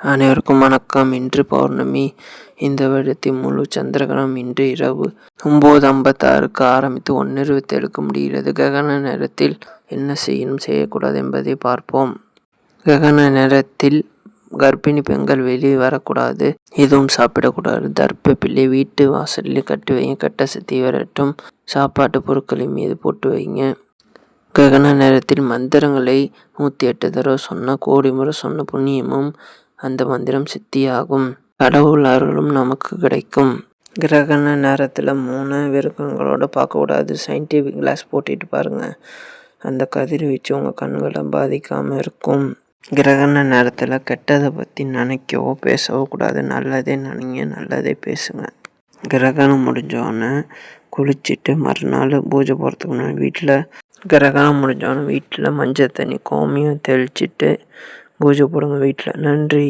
அனைவருக்கும் வணக்கம். இன்று பௌர்ணமி. இந்த வருடத்தில் முழு சந்திரகிரகணம் இன்று இரவு ஒம்பது ஐம்பத்தாறுக்கு ஆரம்பித்து ஒன்று இருபத்தேழுக்கு முடிகிறது. ககன நேரத்தில் என்ன செய்யணும் செய்யக்கூடாது என்பதை பார்ப்போம். ககன நேரத்தில் கர்ப்பிணி பெண்கள் வெளியே வரக்கூடாது. எதுவும் சாப்பிடக்கூடாது. தர்ப்ப பிள்ளை வீட்டு வாசலில் கட்டி வைங்க. கெட்ட தீவிரட்டும் சாப்பாட்டு பொருட்களின் மீது போட்டு வைங்க. கிரகண நேரத்தில் மந்திரங்களை நூற்றி எட்டு தடவை சொன்ன கோடி முறை சொன்ன புண்ணியமும் அந்த மந்திரம் சித்தியாகும். கடவுள் அருளும் நமக்கு கிடைக்கும். கிரகண நேரத்தில் மூணு விருக்கங்களோட பார்க்கக்கூடாது. சயின்டிஃபிக் கிளாஸ் போட்டுட்டு பாருங்கள் அந்த கதிர்வீச்சு உங்கள் கண்களை பாதிக்காமல் இருக்கும். கிரகண நேரத்தில் கெட்டதை பற்றி நினைக்கவோ பேசவோ கூடாது. நல்லதே நினைங்க நல்லதே பேசுங்க. கிரகணம் முடிஞ்சோடனே குளிச்சுட்டு மறுநாள் பூஜை போகிறதுக்கு முன்னாடி வீட்டில் கிரகணம் முடிஞ்சோடனே வீட்டில் மஞ்சள் தண்ணி கோமியம் தெளிச்சிட்டு பூஜை போடுங்க வீட்டில். நன்றி.